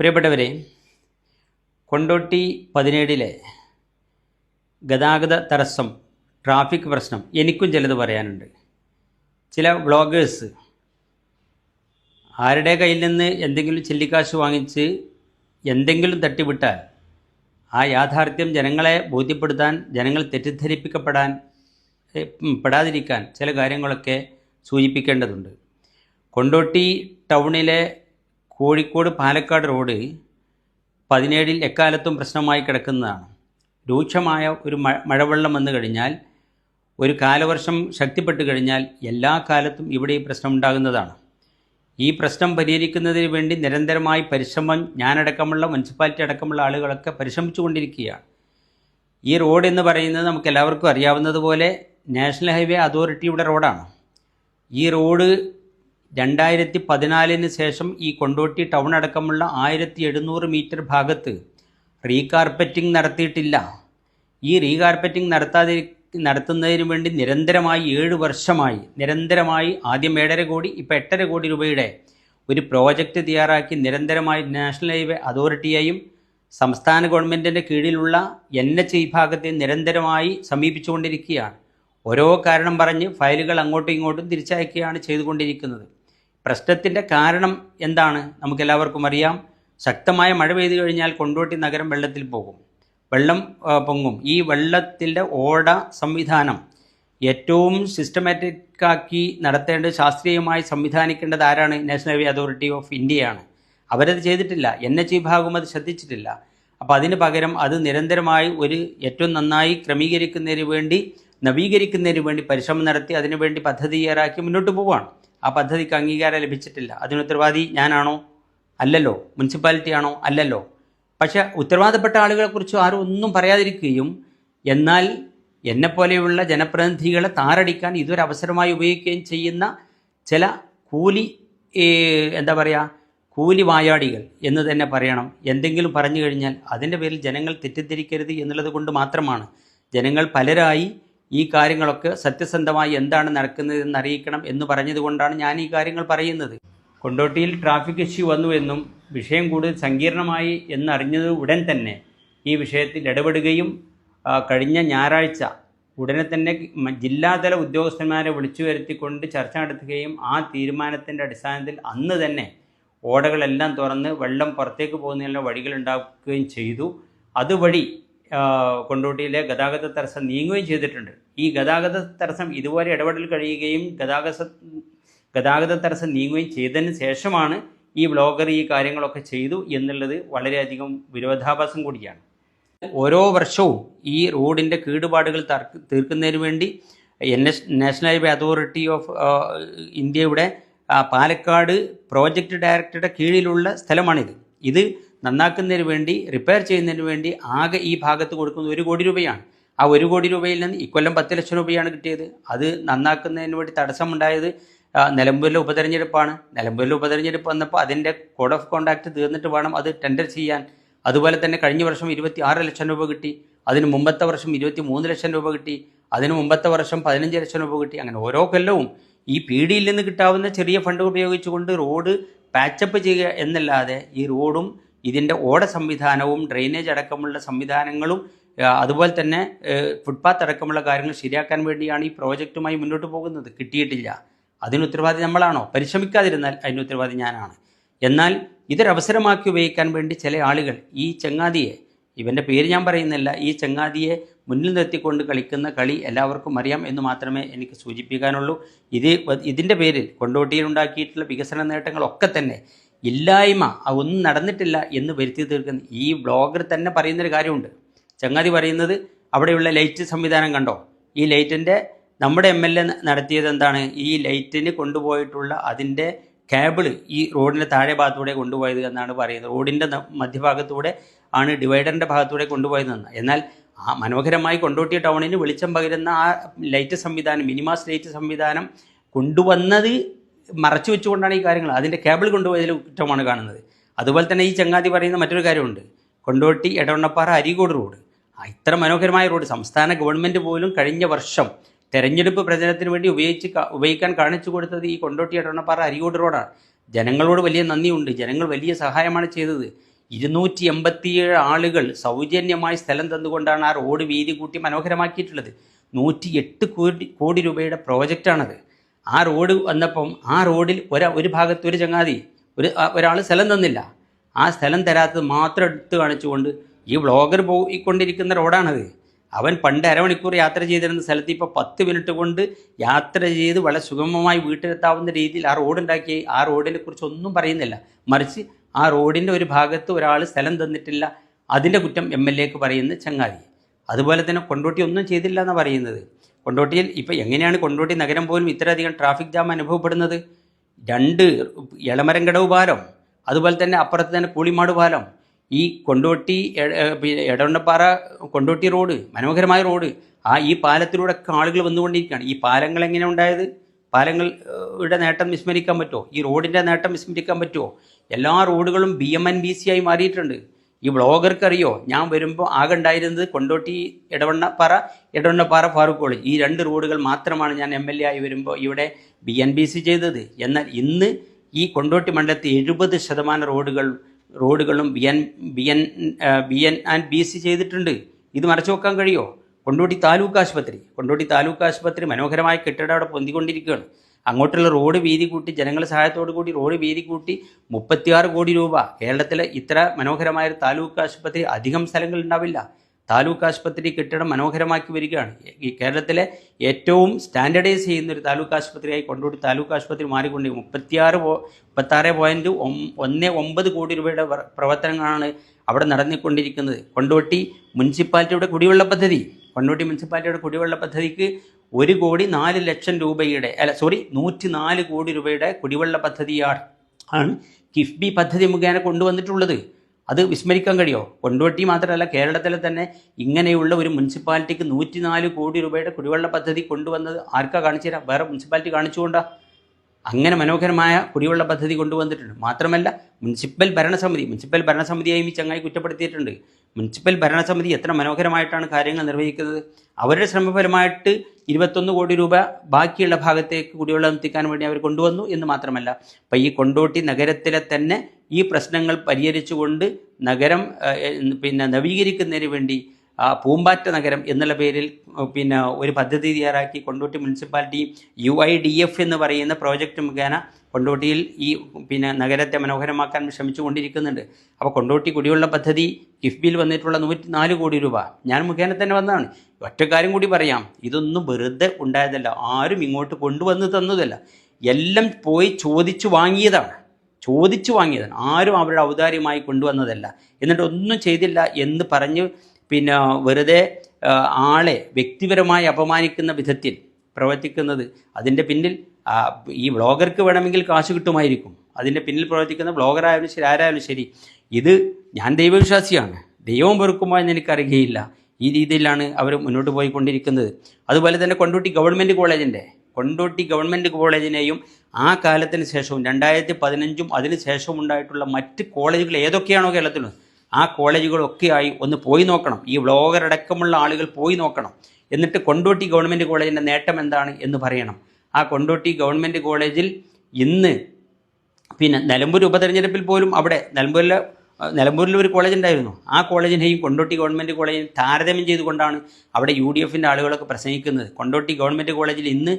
പ്രിയപ്പെട്ടവരെ കൊണ്ടോട്ടി പതിനേഴിലെ ഗതാഗത തടസ്സം ട്രാഫിക് പ്രശ്നം എനിക്കും ചിലത് പറയാനുണ്ട്. ചില വ്ളോഗേഴ്സ് ആരുടെ കയ്യിൽ നിന്ന് എന്തെങ്കിലും ചില്ലിക്കാശ് വാങ്ങിച്ച് എന്തെങ്കിലും തട്ടിവിട്ടാൽ ആ യാഥാർത്ഥ്യം ജനങ്ങളെ ബോധ്യപ്പെടുത്താൻ ജനങ്ങൾ തെറ്റിദ്ധരിപ്പിക്കപ്പെടാൻ പെടാതിരിക്കാൻ ചില കാര്യങ്ങളൊക്കെ സൂചിപ്പിക്കേണ്ടതുണ്ട്. കൊണ്ടോട്ടി ടൗണിലെ കോഴിക്കോട് പാലക്കാട് റോഡ് പതിനേഴിൽ എക്കാലത്തും പ്രശ്നമായി കിടക്കുന്നതാണ്. രൂക്ഷമായ ഒരു മഴവെള്ളം വന്നു കഴിഞ്ഞാൽ ഒരു കാലവർഷം ശക്തിപ്പെട്ടു കഴിഞ്ഞാൽ എല്ലാ കാലത്തും ഇവിടെ ഈ പ്രശ്നം ഉണ്ടാകുന്നതാണ്. ഈ പ്രശ്നം പരിഹരിക്കുന്നതിന് വേണ്ടി നിരന്തരമായി പരിശ്രമം ഞാനടക്കമുള്ള മുനിസിപ്പാലിറ്റി അടക്കമുള്ള ആളുകളൊക്കെ പരിശ്രമിച്ചു കൊണ്ടിരിക്കുകയാണ് ഈ റോഡ് എന്ന് പറയുന്നത് നമുക്ക് എല്ലാവർക്കും അറിയാവുന്നതുപോലെ നാഷണൽ ഹൈവേ അതോറിറ്റിയുടെ റോഡാണ്. ഈ റോഡ് രണ്ടായിരത്തി പതിനാലിന് ശേഷം ഈ കൊണ്ടോട്ടി ടൗൺ അടക്കമുള്ള ആയിരത്തി എഴുന്നൂറ് മീറ്റർ ഭാഗത്ത് റീകാർപ്പറ്റിംഗ് നടത്തിയിട്ടില്ല. ഈ റീകാർപ്പറ്റിംഗ് നടത്താതി നടത്തുന്നതിന് വേണ്ടി നിരന്തരമായി ഏഴ് വർഷമായി നിരന്തരമായി ആദ്യം ഏഴര കോടി ഇപ്പോൾ എട്ടര കോടി രൂപയുടെ ഒരു പ്രോജക്റ്റ് തയ്യാറാക്കി നിരന്തരമായി നാഷണൽ ഹൈവേ അതോറിറ്റിയെയും സംസ്ഥാന ഗവൺമെന്റിന്റെ കീഴിലുള്ള എൻ എച്ച് ഈ ഭാഗത്തെ നിരന്തരമായി സമീപിച്ചുകൊണ്ടിരിക്കുകയാണ്. ഓരോ കാരണം പറഞ്ഞ് ഫയലുകൾ അങ്ങോട്ടും ഇങ്ങോട്ടും തിരിച്ചയക്കുകയാണ് ചെയ്തുകൊണ്ടിരിക്കുന്നത്. പ്രശ്നത്തിന്റെ കാരണം എന്താണ്? നമുക്കെല്ലാവർക്കും അറിയാം. ശക്തമായ മഴ പെയ്തു കഴിഞ്ഞാൽ കൊണ്ടോട്ടി നഗരം വെള്ളത്തിൽ പോകും. വെള്ളം പൊങ്ങും. ഈ വെള്ളത്തിന്റെ ഓട സംവിധാനം ഏറ്റവും സിസ്റ്റമാറ്റിക് ആക്കി നടത്തേണ്ടത് ശാസ്ത്രീയമായി സംവിധാനിക്കേണ്ടത് ആരാണ്? നാഷണൽ ഹൈവേ അതോറിറ്റി ഓഫ് ഇന്ത്യയാണ് അവരത് ചെയ്തിട്ടില്ല. എൻ എച്ച് വിഭാഗം അത് ശ്രദ്ധിച്ചിട്ടില്ല. അപ്പോൾ അതിന് പകരം അത് നിരന്തരമായി ഒരു ഏറ്റവും നന്നായി ക്രമീകരിക്കുന്നതിന് വേണ്ടി നവീകരിക്കുന്നതിന് വേണ്ടി പരിശ്രമം നടത്തി അതിനുവേണ്ടി പദ്ധതി തയ്യാറാക്കി മുന്നോട്ട് പോവുകയാണ്. ആ പദ്ധതിക്ക് അംഗീകാരം ലഭിച്ചിട്ടില്ല. അതിന് ഉത്തരവാദി ഞാനാണോ? അല്ലല്ലോ. മുനിസിപ്പാലിറ്റി ആണോ? അല്ലല്ലോ. പക്ഷേ ഉത്തരവാദപ്പെട്ട ആളുകളെക്കുറിച്ച് ആരും ഒന്നും പറയാതിരിക്കുകയും എന്നാൽ എന്നെപ്പോലെയുള്ള ജനപ്രതിനിധികളെ താറടിക്കാൻ ഇതൊരു അവസരമായി ഉപയോഗിക്കുകയും ചെയ്യുന്ന ചില കൂലി എന്താ പറയുക കൂലി വായാടികൾ എന്ന് തന്നെ പറയണം. എന്തെങ്കിലും പറഞ്ഞു കഴിഞ്ഞാൽ അതിന്റെ പേരിൽ ജനങ്ങൾ തെറ്റിദ്ധരിക്കരുത് എന്നുള്ളത് കൊണ്ട് മാത്രമാണ്. ജനങ്ങൾ പലരായി ഈ കാര്യങ്ങളൊക്കെ സത്യസന്ധമായി എന്താണ് നടക്കുന്നതെന്ന് അറിയിക്കണം എന്ന് പറഞ്ഞതുകൊണ്ടാണ് ഞാൻ ഈ കാര്യങ്ങൾ പറയുന്നത്. കൊണ്ടോട്ടിയിൽ ട്രാഫിക് ഇഷ്യൂ വന്നു എന്നും വിഷയം കൂടുതൽ സങ്കീർണമായി എന്നറിഞ്ഞത് ഉടൻ തന്നെ ഈ വിഷയത്തിൽ ഇടപെടുകയും കഴിഞ്ഞ ഞായറാഴ്ച ഉടനെ തന്നെ ജില്ലാതല ഉദ്യോഗസ്ഥന്മാരെ വിളിച്ചു വരുത്തിക്കൊണ്ട് ചർച്ച നടത്തുകയും ആ തീരുമാനത്തിന്റെ അടിസ്ഥാനത്തിൽ അന്ന് തന്നെ ഓടകളെല്ലാം തുറന്ന് വെള്ളം പുറത്തേക്ക് പോകുന്നതിനുള്ള വഴികൾ ഉണ്ടാക്കുകയും ചെയ്തു. അതുവഴി കൊണ്ടോട്ടിയിലെ ഗതാഗത തടസ്സം നീങ്ങുകയും ചെയ്തിട്ടുണ്ട്. ഈ ഗതാഗത തടസ്സം ഇതുപോലെ ഇടപെടൽ കഴിയുകയും ഗതാഗത ഗതാഗത തടസ്സം നീങ്ങുകയും ചെയ്തതിന് ശേഷമാണ് ഈ ബ്ലോഗർ ഈ കാര്യങ്ങളൊക്കെ ചെയ്തു എന്നുള്ളത് വളരെയധികം വിരോധാഭാസം കൂടിയാണ്. ഓരോ വർഷവും ഈ റോഡിന്റെ കേടുപാടുകൾ തർക്ക് തീർക്കുന്നതിന് വേണ്ടി N S national highway authority of ഇന്ത്യയുടെ പാലക്കാട് പ്രോജക്റ്റ് ഡയറക്ടറുടെ കീഴിലുള്ള സ്ഥലമാണിത്. ഇത് നന്നാക്കുന്നതിന് വേണ്ടി റിപ്പയർ ചെയ്യുന്നതിന് വേണ്ടി ആകെ ഈ ഭാഗത്ത് കൊടുക്കുന്നത് ഒരു കോടി രൂപയാണ്. ആ ഒരു കോടി രൂപയിൽ നിന്ന് ഇക്കൊല്ലം പത്ത് ലക്ഷം രൂപയാണ് കിട്ടിയത്. അത് നന്നാക്കുന്നതിന് വേണ്ടി തടസ്സമുണ്ടായത് നിലമ്പൂരിലെ ഉപതെരഞ്ഞെടുപ്പാണ്. നിലമ്പൂരിലെ ഉപതെരഞ്ഞെടുപ്പ് വന്നപ്പോൾ അതിന്റെ കോഡ് ഓഫ് കോണ്ടാക്ട് തീർന്നിട്ട് വേണം അത് ടെൻഡർ ചെയ്യാൻ. അതുപോലെ തന്നെ കഴിഞ്ഞ വർഷം ഇരുപത്തി ആറ് ലക്ഷം രൂപ കിട്ടി. അതിന് മുമ്പത്തെ വർഷം ഇരുപത്തി മൂന്ന് ലക്ഷം രൂപ കിട്ടി. അതിന് മുമ്പത്തെ വർഷം പതിനഞ്ച് ലക്ഷം രൂപ കിട്ടി. അങ്ങനെ ഓരോ കൊല്ലവും ഈ പി ഡിയിൽ നിന്ന് കിട്ടാവുന്ന ചെറിയ ഫണ്ട് ഉപയോഗിച്ചുകൊണ്ട് റോഡ് പാച്ചപ്പ് ചെയ്യുക എന്നല്ലാതെ ഈ റോഡും ഇതിന്റെ ഓട സംവിധാനവും ഡ്രെയിനേജ് അടക്കമുള്ള സംവിധാനങ്ങളും അതുപോലെ തന്നെ ഫുട്പാത്ത് അടക്കമുള്ള കാര്യങ്ങൾ ശരിയാക്കാൻ വേണ്ടിയാണ് ഈ പ്രോജക്റ്റുമായി മുന്നോട്ട് പോകുന്നത്. കിട്ടിയിട്ടില്ല. അതിന് ഉത്തരവാദി നമ്മളാണോ? പരിശ്രമിക്കാതിരുന്നാൽ അതിന് ഉത്തരവാദി ഞാനാണ്. എന്നാൽ ഇതൊരവസരമാക്കി ഉപയോഗിക്കാൻ വേണ്ടി ചില ആളുകൾ ഈ ചങ്ങാതിയെ ഇവന്റെ പേര് ഞാൻ പറയുന്നില്ല ഈ ചങ്ങാതിയെ മുന്നിൽ നിർത്തിക്കൊണ്ട് കളിക്കുന്ന കളി എല്ലാവർക്കും അറിയാം എന്ന് മാത്രമേ എനിക്ക് സൂചിപ്പിക്കാനുള്ളൂ. ഇത് ഇതിന്റെ പേരിൽ കൊണ്ടോട്ടിയിൽ ഉണ്ടാക്കിയിട്ടുള്ള വികസന നേട്ടങ്ങളൊക്കെ തന്നെ ഇല്ലായ്മ ഒന്നും നടന്നിട്ടില്ല എന്ന് വരുത്തി തീർക്കുന്ന ഈ ബ്ലോഗർ തന്നെ പറയുന്നൊരു കാര്യമുണ്ട്. ചങ്ങാതി പറയുന്നത് അവിടെയുള്ള ലൈറ്റ് സംവിധാനം കണ്ടോ? ഈ ലൈറ്റിന്റെ നമ്മുടെ എം എൽ എ നടത്തിയത് എന്താണ്? ഈ ലൈറ്റിന് കൊണ്ടുപോയിട്ടുള്ള അതിന്റെ കേബിൾ ഈ റോഡിന്റെ താഴെ ഭാഗത്തൂടെ കൊണ്ടുപോയത് എന്നാണ് പറയുന്നത്. റോഡിന്റെ മധ്യഭാഗത്തൂടെ ആണ് ഡിവൈഡറിന്റെ ഭാഗത്തൂടെ കൊണ്ടുപോയതെന്ന് എന്നാൽ ആ മനോഹരമായി കൊണ്ടോട്ടി ടൗണിന് വെളിച്ചം പകരുന്ന ആ ലൈറ്റ് സംവിധാനം മിനിമാസ് ലൈറ്റ് സംവിധാനം കൊണ്ടുവന്നത് മറച്ചു വെച്ചുകൊണ്ടാണ് ഈ കാര്യങ്ങൾ. അതിന്റെ കേബിൾ കൊണ്ടുപോയതിൽ കുറ്റമാണ് കാണുന്നത്. അതുപോലെ തന്നെ ഈ ചങ്ങാതി പറയുന്ന മറ്റൊരു കാര്യമുണ്ട്. കൊണ്ടോട്ടി എടവണ്ണപ്പാറ അരീക്കോട് റോഡ്. ഇത്ര മനോഹരമായ റോഡ് സംസ്ഥാന ഗവൺമെന്റ് പോലും കഴിഞ്ഞ വർഷം തെരഞ്ഞെടുപ്പ് പ്രചരണത്തിന് വേണ്ടി ഉപയോഗിച്ച് ഉപയോഗിക്കാൻ കാണിച്ചു കൊടുത്തത് ഈ കൊണ്ടോട്ടി എടവണ്ണപ്പാറ അരീക്കോട് റോഡാണ്. ജനങ്ങളോട് വലിയ നന്ദിയുണ്ട്. ജനങ്ങൾ വലിയ സഹായമാണ് ചെയ്തത്. ഇരുന്നൂറ്റി എൺപത്തിയേഴ് ആളുകൾ സൗജന്യമായി സ്ഥലം തന്നുകൊണ്ടാണ് ആ റോഡ് വീതി കൂട്ടി മനോഹരമാക്കിയിട്ടുള്ളത്. നൂറ്റി എട്ട് കോടി കോടി രൂപയുടെ പ്രോജക്റ്റാണത്. ആ റോഡ് വന്നപ്പം ആ റോഡിൽ ഒരു ഒരു ഭാഗത്ത് ഒരു ചങ്ങാതി ഒരു ഒരാൾ സ്ഥലം തന്നില്ല. ആ സ്ഥലം തരാത്തത് മാത്രം എടുത്ത് കാണിച്ചുകൊണ്ട് ഈ വ്ളോഗർ പോയിക്കൊണ്ടിരിക്കുന്ന റോഡാണത്. അവൻ പണ്ട് അരമണിക്കൂർ യാത്ര ചെയ്തിരുന്ന സ്ഥലത്ത് ഇപ്പോൾ പത്ത് മിനിറ്റ് കൊണ്ട് യാത്ര ചെയ്ത് വളരെ സുഗമമായി വീട്ടിലെത്താവുന്ന രീതിയിൽ ആ റോഡ് ഉണ്ടാക്കി ആ റോഡിനെ കുറിച്ച് ഒന്നും പറയുന്നില്ല. മറിച്ച് ആ റോഡിന്റെ ഒരു ഭാഗത്ത് ഒരാൾ സ്ഥലം തന്നിട്ടില്ല. അതിന്റെ കുറ്റം എം എൽ എക്ക് പറയുന്ന ചങ്ങാതി. അതുപോലെ തന്നെ കൊണ്ടോട്ടി ഒന്നും ചെയ്തില്ല എന്നാണ് പറയുന്നത്. കൊണ്ടോട്ടിയിൽ ഇപ്പോൾ എങ്ങനെയാണ് കൊണ്ടോട്ടി നഗരം പോലും ഇത്രയധികം ട്രാഫിക് ജാം അനുഭവപ്പെടുന്നത്? രണ്ട് എളമരങ്കടവ് പാലം അതുപോലെ തന്നെ അപ്പുറത്ത് തന്നെ കൂളിമാട് പാലം ഈ കൊണ്ടോട്ടി എടവണ്ണപ്പാറ കൊണ്ടോട്ടി റോഡ് മനോഹരമായ റോഡ് ആ ഈ പാലത്തിലൂടെ ഒക്കെ ആളുകൾ വന്നുകൊണ്ടിരിക്കുകയാണ്. ഈ പാലങ്ങൾ എങ്ങനെ ഉണ്ടായത്? പാലങ്ങളുടെ നേട്ടം വിസ്മരിക്കാൻ പറ്റുമോ ഈ റോഡിന്റെ നേട്ടം വിസ്മരിക്കാൻ പറ്റുമോ എല്ലാ റോഡുകളും B M N B C ആയി മാറിയിട്ടുണ്ട്. ഈ ബ്ലോഗർക്കറിയോ ഞാൻ വരുമ്പോൾ ആകെ ഉണ്ടായിരുന്നത് കൊണ്ടോട്ടി ഇടവണ്ണപ്പാറ ഇടവണ്ണപ്പാറ ഫാറൂഖ് കോളേജ്. ഈ രണ്ട് റോഡുകൾ മാത്രമാണ് ഞാൻ എം എൽ എ ആയി വരുമ്പോൾ ഇവിടെ ബി എൻ ബി സി ചെയ്തത്. എന്നാൽ ഇന്ന് ഈ കൊണ്ടോട്ടി മണ്ഡലത്തിൽ എഴുപത് ശതമാനം റോഡുകൾ റോഡുകളും B N B N B N and B C ചെയ്തിട്ടുണ്ട്. ഇത് മറച്ചു വെക്കാൻ കഴിയുമോ കൊണ്ടോട്ടി താലൂക്ക് ആശുപത്രി. കൊണ്ടോട്ടി താലൂക്ക് ആശുപത്രി മനോഹരമായ കെട്ടിടം അവിടെ പൊന്തിക്കൊണ്ടിരിക്കുകയാണ്. അങ്ങോട്ടുള്ള റോഡ് വീതി കൂട്ടി ജനങ്ങളുടെ സഹായത്തോടു കൂടി റോഡ് വീതി കൂട്ടി മുപ്പത്തിയാറ് കോടി രൂപ. കേരളത്തിലെ ഇത്ര മനോഹരമായ ഒരു താലൂക്ക് ആശുപത്രി അധികം സ്ഥലങ്ങൾ ഉണ്ടാവില്ല. താലൂക്ക് ആശുപത്രി കെട്ടിടം മനോഹരമാക്കി വരികയാണ്. ഈ കേരളത്തിലെ ഏറ്റവും സ്റ്റാൻഡേർഡൈസ് ചെയ്യുന്ന ഒരു താലൂക്ക് ആശുപത്രിയായി കൊണ്ടുപോയി താലൂക്ക് ആശുപത്രി മാറിക്കൊണ്ട് മുപ്പത്തിയാറ് മുപ്പത്താറ് പോയിന്റ് ഒന്ന് ഒമ്പത് കോടി രൂപയുടെ പ്രവർത്തനങ്ങളാണ് അവിടെ നടന്നിക്കൊണ്ടിരിക്കുന്നത്. കൊണ്ടോട്ടി മുനിസിപ്പാലിറ്റിയുടെ കുടിവെള്ള പദ്ധതി കൊണ്ടോട്ടി മുനിസിപ്പാലിറ്റിയുടെ കുടിവെള്ള പദ്ധതിക്ക് ഒരു കോടി നാല് ലക്ഷം രൂപയുടെ അല്ല സോറി നൂറ്റി നാല് കോടി രൂപയുടെ കുടിവെള്ള പദ്ധതിയാണ് ആണ് കിഫ്ബി പദ്ധതി മുഖേന കൊണ്ടുവന്നിട്ടുള്ളത്. അത് വിസ്മരിക്കാൻ കഴിയോ? കൊണ്ടുവട്ടി മാത്രമല്ല കേരളത്തിലെ തന്നെ ഇങ്ങനെയുള്ള ഒരു മുനിസിപ്പാലിറ്റിക്ക് നൂറ്റിനാല് കോടി രൂപയുടെ കുടിവെള്ള പദ്ധതി കൊണ്ടുവന്നത് ആർക്കാ കാണിച്ചു തരാം? വേറെ മുനിസിപ്പാലിറ്റി കാണിച്ചുകൊണ്ടാ അങ്ങനെ മനോഹരമായ കുടിവെള്ള പദ്ധതി കൊണ്ടുവന്നിട്ടുണ്ട്. മാത്രമല്ല മുനിസിപ്പൽ ഭരണസമിതി മുനിസിപ്പൽ ഭരണസമിതിയായും ഈ ചങ്ങായി കുറ്റപ്പെടുത്തിയിട്ടുണ്ട്. മുനിസിപ്പൽ ഭരണസമിതി എത്ര മനോഹരമായിട്ടാണ് കാര്യങ്ങൾ നിർവഹിക്കുന്നത്. അവരുടെ ശ്രമഫലമായിട്ട് ഇരുപത്തൊന്ന് കോടി രൂപ ബാക്കിയുള്ള ഭാഗത്തേക്ക് കുടിവെള്ളം എത്തിക്കാൻ വേണ്ടി അവർ കൊണ്ടുവന്നു എന്ന് മാത്രമല്ല അപ്പം ഈ കൊണ്ടോട്ടി നഗരത്തിലെ തന്നെ ഈ പ്രശ്നങ്ങൾ പരിഹരിച്ചുകൊണ്ട് നഗരം പിന്നെ നവീകരിക്കുന്നതിന് വേണ്ടി പൂമ്പാറ്റ നഗരം എന്നുള്ള പേരിൽ പിന്നെ ഒരു പദ്ധതി തയ്യാറാക്കി Kondotty municipality U I D F എന്ന് പറയുന്ന പ്രോജക്റ്റ് മുഖേന കൊണ്ടോട്ടിയിൽ ഈ പിന്നെ നഗരത്തെ മനോഹരമാക്കാൻ ശ്രമിച്ചു കൊണ്ടിരിക്കുന്നുണ്ട് അപ്പോൾ കൊണ്ടോട്ടി കുടിവെള്ള പദ്ധതി കിഫ്ബിയിൽ വന്നിട്ടുള്ള നൂറ്റി നാല് കോടി രൂപ. ഞാൻ മുഖേന തന്നെ വന്നതാണ്. ഒറ്റക്കാരും കൂടി പറയാം. ഇതൊന്നും വെറുതെ ഉണ്ടായതല്ല. ആരും ഇങ്ങോട്ട് കൊണ്ടുവന്ന് തന്നതല്ല. എല്ലാം പോയി ചോദിച്ചു വാങ്ങിയതാണ്. ചോദിച്ചു വാങ്ങിയതാണ്. ആരും അവരുടെ ഔദാര്യമായി കൊണ്ടുവന്നതല്ല. എന്നിട്ട് ഒന്നും ചെയ്തില്ല എന്ന് പറഞ്ഞ് പിന്നെ വെറുതെ ആളെ വ്യക്തിപരമായി അപമാനിക്കുന്ന വിധത്തിൽ പ്രവർത്തിക്കുന്നത് അതിന്റെ പിന്നിൽ ഈ ബ്ലോഗർക്ക് വേണമെങ്കിൽ കാശ് കിട്ടുമായിരിക്കും. അതിന്റെ പിന്നിൽ പ്രവർത്തിക്കുന്ന ബ്ലോഗറായാലും ശരി ആരായാലും ശരി ഇത് ഞാൻ ദൈവവിശ്വാസിയാണ്. ദൈവം വെറുക്കുമോ എന്ന് എനിക്കറിയുകയില്ല ഈ രീതിയിലാണ് അവർ മുന്നോട്ട് പോയിക്കൊണ്ടിരിക്കുന്നത്. അതുപോലെ തന്നെ കൊണ്ടോട്ടി ഗവൺമെന്റ് കോളേജിന്റെ കൊണ്ടോട്ടി ഗവൺമെന്റ് കോളേജിനെയും ആ കാലത്തിന് ശേഷവും രണ്ടായിരത്തി പതിനഞ്ചും അതിന് ശേഷവും ഉണ്ടായിട്ടുള്ള മറ്റ് കോളേജുകൾ ഏതൊക്കെയാണോ കേരളത്തിലുള്ളത്? ആ കോളേജുകളൊക്കെയായി ഒന്ന് പോയി നോക്കണം. ഈ വ്ളോഗറടക്കമുള്ള ആളുകൾ പോയി നോക്കണം. എന്നിട്ട് കൊണ്ടോട്ടി ഗവൺമെന്റ് കോളേജിന്റെ നേട്ടം എന്താണ് എന്ന് പറയണം. ആ കൊണ്ടോട്ടി ഗവൺമെന്റ് കോളേജിൽ ഇന്ന് പിന്നെ നിലമ്പൂർ ഉപതെരഞ്ഞെടുപ്പിൽ പോലും അവിടെ നിലമ്പൂരിലെ നിലമ്പൂരിൽ ഒരു കോളേജ് ഉണ്ടായിരുന്നു. ആ കോളേജിനെയും കൊണ്ടോട്ടി ഗവൺമെന്റ് കോളേജിനെയും താരതമ്യം ചെയ്തുകൊണ്ടാണ് അവിടെ യു ഡി എഫിന്റെ ആളുകളൊക്കെ പ്രസംഗിക്കുന്നത്. കൊണ്ടോട്ടി ഗവൺമെന്റ് കോളേജിൽ ഇന്ന്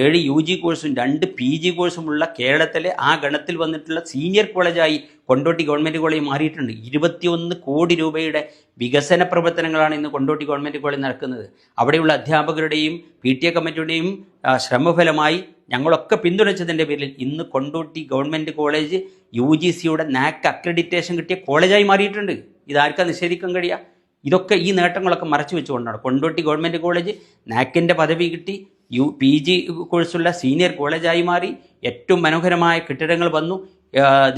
ഏഴ് യു ജി കോഴ്സും രണ്ട് പി ജി കോഴ്സുമുള്ള കേരളത്തിലെ ആ ഗണത്തിൽ വന്നിട്ടുള്ള സീനിയർ കോളേജായി കൊണ്ടോട്ടി ഗവൺമെന്റ് കോളേജ് മാറിയിട്ടുണ്ട്. ഇരുപത്തിയൊന്ന് കോടി രൂപയുടെ വികസന പ്രവർത്തനങ്ങളാണ് ഇന്ന് കൊണ്ടോട്ടി ഗവൺമെന്റ് കോളേജ് നടക്കുന്നത്. അവിടെയുള്ള അധ്യാപകരുടെയും പി ടി എ കമ്മിറ്റിയുടെയും ശ്രമഫലമായി ഞങ്ങളൊക്കെ പിന്തുണച്ചതിന്റെ പേരിൽ ഇന്ന് Kondotty government college U G സിയുടെ നാക്ക് അക്രഡിറ്റേഷൻ കിട്ടിയ കോളേജായി മാറിയിട്ടുണ്ട്. ഇതാർക്കാ നിഷേധിക്കാൻ കഴിയുക ഇതൊക്കെ ഈ നേട്ടങ്ങളൊക്കെ മറച്ചു വെച്ചുകൊണ്ടാണ്. കൊണ്ടോട്ടി ഗവൺമെന്റ് കോളേജ് നാക്കിന്റെ പദവി കിട്ടി യു പി ജി കോഴ്സുള്ള സീനിയർ കോളേജായി മാറി ഏറ്റവും മനോഹരമായ കെട്ടിടങ്ങൾ വന്നു.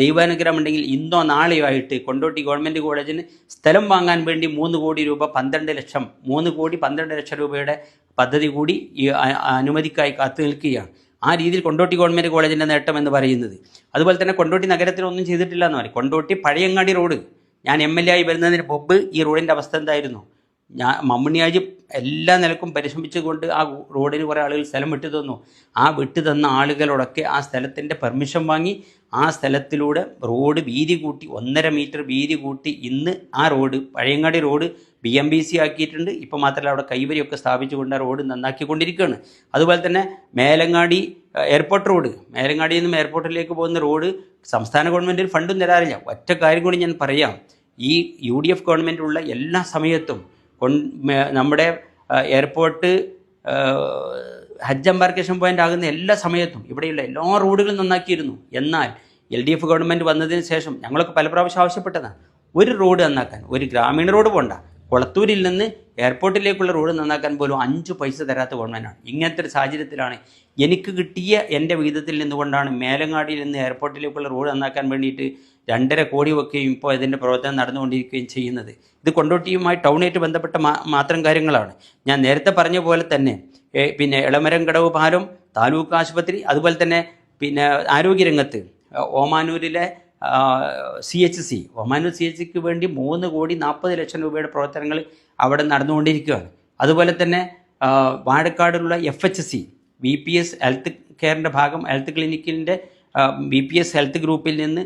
ദൈവാനുഗ്രഹം ഉണ്ടെങ്കിൽ ഇന്നോ നാളെയോ ആയിട്ട് കൊണ്ടോട്ടി ഗവൺമെന്റ് കോളേജിന് സ്ഥലം വാങ്ങാൻ വേണ്ടി മൂന്ന് കോടി രൂപ പന്ത്രണ്ട് ലക്ഷം മൂന്ന് കോടി പന്ത്രണ്ട് ലക്ഷം രൂപയുടെ പദ്ധതി കൂടി ഈ അനുമതിക്കായി കാത്തു നിൽക്കുകയാണ്. ആ രീതിയിൽ കൊണ്ടോട്ടി ഗവൺമെന്റ് കോളേജിന്റെ നേട്ടം എന്ന് പറയുന്നത്. അതുപോലെ തന്നെ കൊണ്ടോട്ടി നഗരത്തിനൊന്നും ചെയ്തിട്ടില്ല എന്ന് പറയും. കൊണ്ടോട്ടി പഴയങ്ങാടി റോഡ്. ഞാൻ എം എൽ എ ആയി വരുന്നതിന് മുമ്പ് ഈ റോഡിന്റെ അവസ്ഥ എന്തായിരുന്നു? ഞാൻ മമ്മണിയാജി എല്ലാ നിലക്കും പരിശ്രമിച്ചുകൊണ്ട് ആ റോഡിന് കുറേ ആളുകൾ സ്ഥലം വിട്ടു തന്നു. ആ വിട്ടു തന്ന ആളുകളോടൊക്കെ ആ സ്ഥലത്തിന്റെ പെർമിഷൻ വാങ്ങി ആ സ്ഥലത്തിലൂടെ റോഡ് വീതി കൂട്ടി ഒന്നര മീറ്റർ വീതി കൂട്ടി ഇന്ന് ആ road Pazhayangadi road B M B C ആക്കിയിട്ടുണ്ട്. ഇപ്പോൾ മാത്രമല്ല അവിടെ കൈവരിയൊക്കെ സ്ഥാപിച്ചുകൊണ്ട് റോഡ് നന്നാക്കിക്കൊണ്ടിരിക്കുകയാണ്. അതുപോലെ തന്നെ മേലങ്ങാടി എയർപോർട്ട് റോഡ് മേലങ്ങാടിയിൽ നിന്നും എയർപോർട്ടിലേക്ക് പോകുന്ന റോഡ് സംസ്ഥാന ഗവൺമെന്റിൽ ഫണ്ടും തരാറില്ല. ഒറ്റ കാര്യം കൂടി ഞാൻ പറയാം. ഈ യു ഡി എഫ് ഗവൺമെന്റുള്ള എല്ലാ സമയത്തും നമ്മുടെ എയർപോർട്ട് ഹജ്ജ് എംബാർക്കേഷൻ പോയിന്റ് ആകുന്ന എല്ലാ സമയത്തും ഇവിടെയുള്ള എല്ലാ റോഡുകളും നന്നാക്കിയിരുന്നു. എന്നാൽ എൽ ഡി എഫ് ഗവൺമെന്റ് വന്നതിന് ശേഷം ഞങ്ങളൊക്കെ പല പ്രാവശ്യം ആവശ്യപ്പെട്ടതാണ്. ഒരു റോഡ് നന്നാക്കാൻ ഒരു ഗ്രാമീണ റോഡ് പോണ്ട. കൊളത്തൂരിൽ നിന്ന് എയർപോർട്ടിലേക്കുള്ള റോഡ് നന്നാക്കാൻ പോലും അഞ്ച് പൈസ തരാത്ത ഗവൺമെന്റാണ് ഇങ്ങനത്തെ ഒരു സാഹചര്യത്തിലാണ് എനിക്ക് കിട്ടിയ എന്റെ വിഹിതത്തിൽ നിന്നുകൊണ്ടാണ് മേലങ്ങാടിയിൽ നിന്ന് എയർപോർട്ടിലേക്കുള്ള റോഡ് നന്നാക്കാൻ വേണ്ടിയിട്ട് രണ്ടര കോടി വെക്കുകയും ഇപ്പോൾ ഇതിന്റെ പ്രവർത്തനം നടന്നുകൊണ്ടിരിക്കുകയും ചെയ്യുന്നത്. ഇത് കൊണ്ടോട്ടിയുമായി ടൗണായിട്ട് ബന്ധപ്പെട്ട മാത്രം കാര്യങ്ങളാണ്. ഞാൻ നേരത്തെ പറഞ്ഞ പോലെ തന്നെ പിന്നെ ഇളമരം കടവ് പാലം താലൂക്ക് ആശുപത്രി അതുപോലെ തന്നെ പിന്നെ ആരോഗ്യരംഗത്ത് ഓമാനൂരിലെ C H C Omanoor C H സിക്ക് വേണ്ടി മൂന്ന് കോടി നാൽപ്പത് ലക്ഷം രൂപയുടെ പ്രവർത്തനങ്ങൾ അവിടെ നടന്നുകൊണ്ടിരിക്കുകയാണ്. അതുപോലെ തന്നെ വാഴക്കാടിലുള്ള F H C B P S health കെയറിന്റെ ഭാഗം ഹെൽത്ത് ക്ലിനിക്കിന്റെ ബി പി എസ് ഹെൽത്ത് ഗ്രൂപ്പിൽ നിന്ന്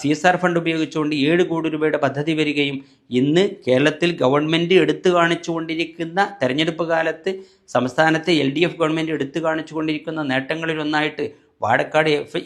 സി എസ് ആർ ഫണ്ട് ഉപയോഗിച്ചുകൊണ്ട് ഏഴ് കോടി രൂപയുടെ പദ്ധതി വരികയും ഇന്ന് കേരളത്തിൽ ഗവൺമെന്റ് എടുത്തു കാണിച്ചുകൊണ്ടിരിക്കുന്ന തെരഞ്ഞെടുപ്പ് കാലത്ത് സംസ്ഥാനത്തെ എൽ ഡി എഫ് ഗവൺമെന്റ് എടുത്തു കാണിച്ചുകൊണ്ടിരിക്കുന്ന നേട്ടങ്ങളിലൊന്നായിട്ട് Vazhakkad F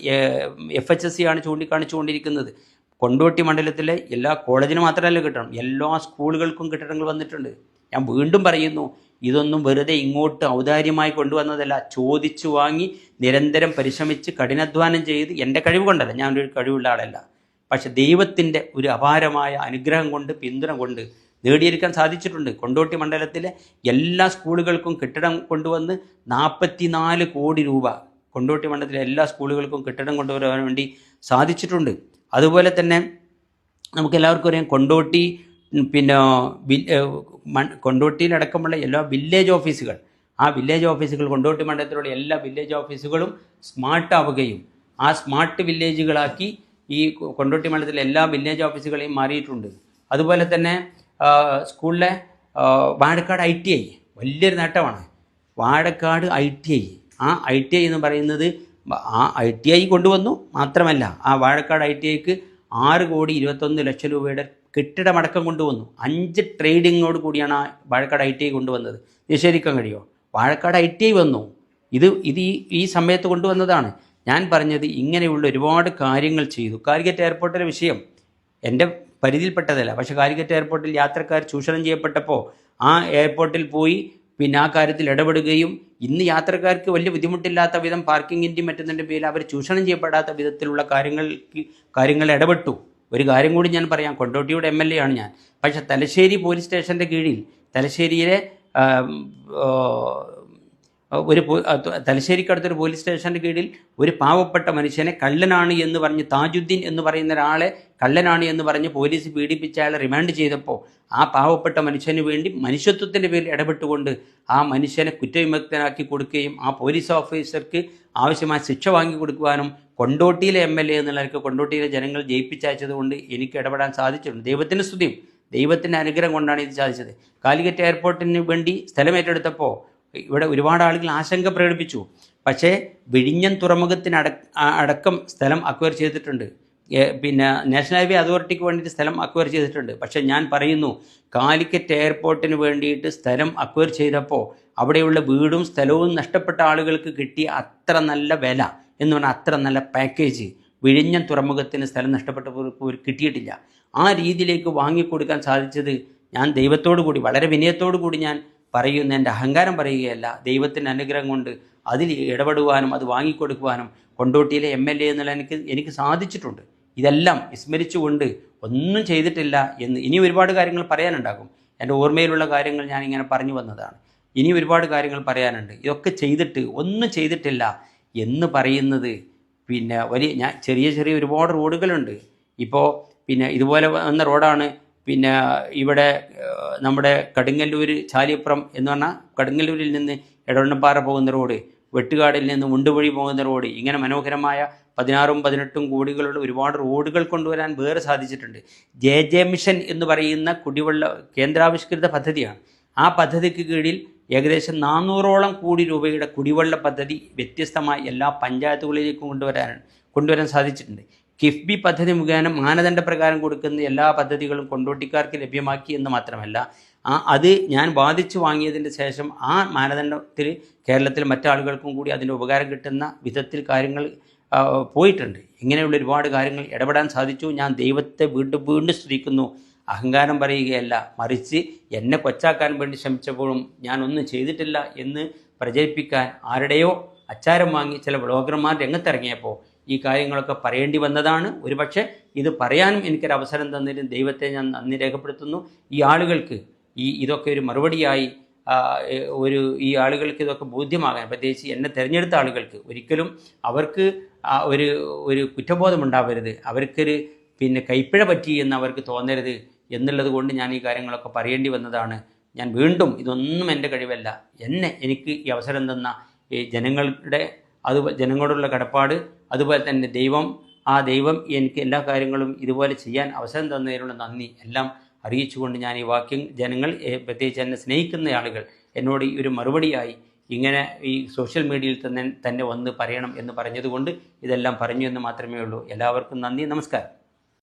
F H S C ആണ് ചൂണ്ടിക്കാണിച്ചുകൊണ്ടിരിക്കുന്നത്. കൊണ്ടോട്ടി മണ്ഡലത്തിലെ എല്ലാ കോളേജിന് മാത്രമല്ല കിട്ടണം. എല്ലാ സ്കൂളുകൾക്കും കെട്ടിടങ്ങൾ വന്നിട്ടുണ്ട്. ഞാൻ വീണ്ടും പറയുന്നു ഇതൊന്നും വെറുതെ ഇങ്ങോട്ട് ഔദാര്യമായി കൊണ്ടുവന്നതല്ല. ചോദിച്ചു വാങ്ങി നിരന്തരം പരിശ്രമിച്ച് കഠിനാധ്വാനം ചെയ്ത് എന്റെ കഴിവ് കൊണ്ടല്ല. ഞാനൊരു കഴിവുള്ള ആളല്ല. പക്ഷെ ദൈവത്തിന്റെ ഒരു അപാരമായ അനുഗ്രഹം കൊണ്ട് പിന്തുണ കൊണ്ട് നേടിയെടുക്കാൻ സാധിച്ചിട്ടുണ്ട്. കൊണ്ടോട്ടി മണ്ഡലത്തിലെ എല്ലാ സ്കൂളുകൾക്കും കെട്ടിടം കൊണ്ടുവന്ന് നാൽപ്പത്തിനാല് കോടി രൂപ കൊണ്ടോട്ടി മണ്ഡലത്തിലെ എല്ലാ സ്കൂളുകൾക്കും കെട്ടിടം കൊണ്ടുവരാൻ വേണ്ടി സാധിച്ചിട്ടുണ്ട്. അതുപോലെ തന്നെ നമുക്ക് എല്ലാവർക്കും അറിയാം കൊണ്ടോട്ടി പിന്നെ കൊണ്ടോട്ടിയിലടക്കമുള്ള എല്ലാ വില്ലേജ് ഓഫീസുകൾ ആ വില്ലേജ് ഓഫീസുകൾ കൊണ്ടോട്ടി മണ്ഡലത്തിലുള്ള എല്ലാ വില്ലേജ് ഓഫീസുകളും സ്മാർട്ട് ആവുകയും ആ സ്മാർട്ട് വില്ലേജുകളാക്കി ഈ കൊണ്ടോട്ടി മണ്ഡലത്തിലെ എല്ലാ വില്ലേജ് ഓഫീസുകളെയും മാറിയിട്ടുണ്ട്. അതുപോലെ തന്നെ സ്കൂളിലെ വാഴക്കാട് ഐ ടി ഐ വലിയൊരു നേട്ടമാണ്. വാഴക്കാട് ഐ ടി ഐ ആ ഐ ടി ഐ എന്ന് പറയുന്നത് ആ ഐ ടി ഐ കൊണ്ടുവന്നു. മാത്രമല്ല ആ വാഴക്കാട് ഐ ടി ഐക്ക് ആറ് കോടി ഇരുപത്തൊന്ന് ലക്ഷം രൂപയുടെ കെട്ടിടമടക്കം കൊണ്ടുവന്നു. അഞ്ച് ട്രേഡിങ്ങോട് കൂടിയാണ് ആ വാഴക്കാട് ഐ ടി ഐ കൊണ്ടുവന്നത്. നിഷേധിക്കാൻ കഴിയുമോ വാഴക്കാട് ഐ ടി ഐ വന്നു. ഇത് ഇത് ഈ ഈ സമയത്ത് കൊണ്ടുവന്നതാണ്. ഞാൻ പറഞ്ഞത് ഇങ്ങനെയുള്ള ഒരുപാട് കാര്യങ്ങൾ ചെയ്തു. കാലിക്കറ്റ് എയർപോർട്ടിലെ വിഷയം എന്റെ പരിധിയിൽപ്പെട്ടതല്ല. പക്ഷേ കാലിക്കറ്റ് എയർപോർട്ടിൽ യാത്രക്കാർ ചൂഷണം ചെയ്യപ്പെട്ടപ്പോൾ ആ എയർപോർട്ടിൽ പോയി പിന്നെ ആ കാര്യത്തിൽ ഇടപെടുകയും ഇന്ന് യാത്രക്കാർക്ക് വലിയ ബുദ്ധിമുട്ടില്ലാത്ത വിധം പാർക്കിങ്ങിന്റെയും മറ്റൊന്നിന്റെ പേരിൽ അവർ ചൂഷണം ചെയ്യപ്പെടാത്ത വിധത്തിലുള്ള കാര്യങ്ങൾക്ക് കാര്യങ്ങൾ ഇടപെട്ടു. ഒരു കാര്യം കൂടി ഞാൻ പറയാം. കൊണ്ടോട്ടിയുടെ എം എൽ എ ആണ് ഞാൻ. പക്ഷേ തലശ്ശേരി പോലീസ് സ്റ്റേഷന്റെ കീഴിൽ തലശ്ശേരിയിലെ ഒരു തലശ്ശേരിക്കടുത്തൊരു പോലീസ് സ്റ്റേഷന്റെ കീഴിൽ ഒരു പാവപ്പെട്ട മനുഷ്യനെ കള്ളനാണ് എന്ന് പറഞ്ഞ് താജുദ്ദീൻ എന്ന് പറയുന്ന ഒരാളെ കള്ളനാണ് എന്ന് പറഞ്ഞ് പോലീസ് പീഡിപ്പിച്ച അയാളെ റിമാൻഡ് ചെയ്തപ്പോൾ ആ പാവപ്പെട്ട മനുഷ്യന് വേണ്ടി മനുഷ്യത്വത്തിന്റെ പേരിൽ ഇടപെട്ടുകൊണ്ട് ആ മനുഷ്യനെ കുറ്റവിമുക്തനാക്കി കൊടുക്കുകയും ആ പോലീസ് ഓഫീസർക്ക് ആവശ്യമായ ശിക്ഷ വാങ്ങി കൊടുക്കുവാനും കൊണ്ടോട്ടിയിലെ എം എൽ എ എന്നുള്ളവർക്ക് കൊണ്ടോട്ടിയിലെ ജനങ്ങൾ ജയിപ്പിച്ചയച്ചതുകൊണ്ട് എനിക്ക് ഇടപെടാൻ സാധിച്ചിട്ടുണ്ട്. ദൈവത്തിന്റെ സ്തുതിയും ദൈവത്തിന്റെ അനുഗ്രഹം കൊണ്ടാണ് ഇത് സാധിച്ചത്. കാലിക്കറ്റ് എയർപോർട്ടിന് വേണ്ടി സ്ഥലമേറ്റെടുത്തപ്പോൾ ഇവിടെ ഒരുപാട് ആളുകൾ ആശങ്ക പ്രകടിപ്പിച്ചു. പക്ഷേ വിഴിഞ്ഞം തുറമുഖത്തിന് അടക്കം സ്ഥലം അക്വയർ ചെയ്തിട്ടുണ്ട്. പിന്നെ നാഷണൽ ഹൈവേ അതോറിറ്റിക്ക് വേണ്ടിയിട്ട് സ്ഥലം അക്വയർ ചെയ്തിട്ടുണ്ട്. പക്ഷേ ഞാൻ പറയുന്നു കാലിക്കറ്റ് എയർപോർട്ടിന് വേണ്ടിയിട്ട് സ്ഥലം അക്വയർ ചെയ്തപ്പോൾ അവിടെയുള്ള വീടും സ്ഥലവും നഷ്ടപ്പെട്ട ആളുകൾക്ക് കിട്ടിയ അത്ര നല്ല വില എന്ന് പറഞ്ഞാൽ അത്ര നല്ല പാക്കേജ് വിഴിഞ്ഞം തുറമുഖത്തിന് സ്ഥലം നഷ്ടപ്പെട്ടവർക്ക് കിട്ടിയിട്ടില്ല. ആ രീതിയിലേക്ക് വാങ്ങിക്കൊടുക്കാൻ സാധിച്ചത് ഞാൻ ദൈവത്തോടു കൂടി വളരെ വിനയത്തോടു കൂടി ഞാൻ പറയുന്ന എന്റെ അഹങ്കാരം പറയുകയല്ല. ദൈവത്തിന്റെ അനുഗ്രഹം കൊണ്ട് അതിൽ ഇടപെടുവാനും അത് വാങ്ങിക്കൊടുക്കുവാനും കൊണ്ടോട്ടിയിലെ എം എൽ എ എന്നുള്ള എനിക്ക് എനിക്ക് സാധിച്ചിട്ടുണ്ട്. ഇതെല്ലാം വിസ്മരിച്ചുകൊണ്ട് ഒന്നും ചെയ്തിട്ടില്ല എന്ന് ഇനി ഒരുപാട് കാര്യങ്ങൾ പറയാനുണ്ടാകും. എന്റെ ഓർമ്മയിലുള്ള കാര്യങ്ങൾ ഞാനിങ്ങനെ പറഞ്ഞു വന്നതാണ്. ഇനി ഒരുപാട് കാര്യങ്ങൾ പറയാനുണ്ട്. ഇതൊക്കെ ചെയ്തിട്ട് ഒന്നും ചെയ്തിട്ടില്ല എന്ന് പറയുന്നത് പിന്നെ വലിയ ഞാൻ ചെറിയ ചെറിയ ഒരുപാട് റോഡുകളുണ്ട്. ഇപ്പോൾ പിന്നെ ഇതുപോലെ വന്ന റോഡാണ് പിന്നെ ഇവിടെ നമ്മുടെ കടുങ്ങല്ലൂർ ചാലിയപ്പുറം എന്ന് പറഞ്ഞാൽ കടുങ്ങല്ലൂരിൽ നിന്ന് എടവണ്ണപ്പാറ പോകുന്ന റോഡ് വെട്ടുകാടിൽ നിന്ന് ഉണ്ടുവഴി പോകുന്ന റോഡ് ഇങ്ങനെ മനോഹരമായ പതിനാറും പതിനെട്ടും കോടികളുള്ള ഒരുപാട് റോഡുകൾ കൊണ്ടുവരാൻ വേറെ സാധിച്ചിട്ടുണ്ട്. ജെ ജെ മിഷൻ എന്ന് പറയുന്ന കുടിവെള്ള കേന്ദ്രാവിഷ്കൃത പദ്ധതിയാണ്. ആ പദ്ധതിക്ക് കീഴിൽ ഏകദേശം നാനൂറോളം കോടി രൂപയുടെ കുടിവെള്ള പദ്ധതി വ്യത്യസ്തമായ എല്ലാ പഞ്ചായത്തുകളിലേക്കും കൊണ്ടുവരാൻ കൊണ്ടുവരാൻ സാധിച്ചിട്ടുണ്ട്. കിഫ്ബി പദ്ധതി മുഖേന മാനദണ്ഡ പ്രകാരം കൊടുക്കുന്ന എല്ലാ പദ്ധതികളും കൊണ്ടോട്ടിക്കാർക്ക് ലഭ്യമാക്കി എന്ന് മാത്രമല്ല ആ അത് ഞാൻ ബാധിച്ചു വാങ്ങിയതിന് ശേഷം ആ മാനദണ്ഡത്തിൽ കേരളത്തിൽ മറ്റാളുകൾക്കും കൂടി അതിന്റെ ഉപകാരം കിട്ടുന്ന വിധത്തിൽ കാര്യങ്ങൾ പോയിട്ടുണ്ട്. ഇങ്ങനെയുള്ള ഒരുപാട് കാര്യങ്ങൾ ഇടപെടാൻ സാധിച്ചു. ഞാൻ ദൈവത്തെ വീണ്ടും വീണ്ടും സ്തുതിക്കുന്നു. അഹങ്കാരം പറയുകയല്ല മറിച്ച് എന്നെ കൊച്ചാക്കാൻ വേണ്ടി ശ്രമിച്ചപ്പോഴും ഞാൻ ഒന്നും ചെയ്തിട്ടില്ല എന്ന് പ്രചരിപ്പിക്കാൻ ആരുടെയോ അച്ചാരം വാങ്ങി ചില ബ്ലോഗർമാർ രംഗത്തിറങ്ങിയപ്പോൾ ഈ കാര്യങ്ങളൊക്കെ പറയേണ്ടി വന്നതാണ്. ഒരുപക്ഷെ ഇത് പറയാനും എനിക്കൊരു അവസരം തന്നതിന് ദൈവത്തെ ഞാൻ നന്ദി രേഖപ്പെടുത്തുന്നു. ഈ ആളുകൾക്ക് ഈ ഇതൊക്കെ ഒരു മറുപടിയായി ഒരു ഈ ആളുകൾക്ക് ഇതൊക്കെ ബോധ്യമാകാൻ പ്രത്യേകിച്ച് എന്നെ തിരഞ്ഞെടുത്ത ആളുകൾക്ക് ഒരിക്കലും അവർക്ക് ഒരു ഒരു കുറ്റബോധം ഉണ്ടാവരുത്. അവർക്കൊരു പിന്നെ കൈപ്പിഴ പറ്റി എന്ന് അവർക്ക് തോന്നരുത് എന്നുള്ളത് കൊണ്ട് ഞാൻ ഈ കാര്യങ്ങളൊക്കെ പറയേണ്ടി വന്നതാണ്. ഞാൻ വീണ്ടും ഇതൊന്നും എന്റെ കഴിവല്ല. എന്നെ എനിക്ക് ഈ അവസരം തന്ന ഈ ജനങ്ങളുടെ അത് ജനങ്ങളോടുള്ള കടപ്പാട് അതുപോലെ തന്നെ ദൈവം ആ ദൈവം എനിക്ക് എല്ലാ കാര്യങ്ങളും ഇതുപോലെ ചെയ്യാൻ അവസരം തന്നതിനുള്ള നന്ദി. എല്ലാം അറിയിച്ചുകൊണ്ട് ഞാൻ ഈ വാക്യം ജനങ്ങൾ പ്രത്യേകിച്ച് എന്നെ സ്നേഹിക്കുന്ന ആളുകൾ എന്നോട് ഈ ഒരു മറുപടിയായി ഇങ്ങനെ ഈ സോഷ്യൽ മീഡിയയിൽ തന്നെ തന്നെ വന്ന് പറയണം എന്ന് പറഞ്ഞതുകൊണ്ട് ഇതെല്ലാം പറഞ്ഞു എന്ന് മാത്രമേ ഉള്ളൂ. എല്ലാവർക്കും നന്ദി നമസ്കാരം.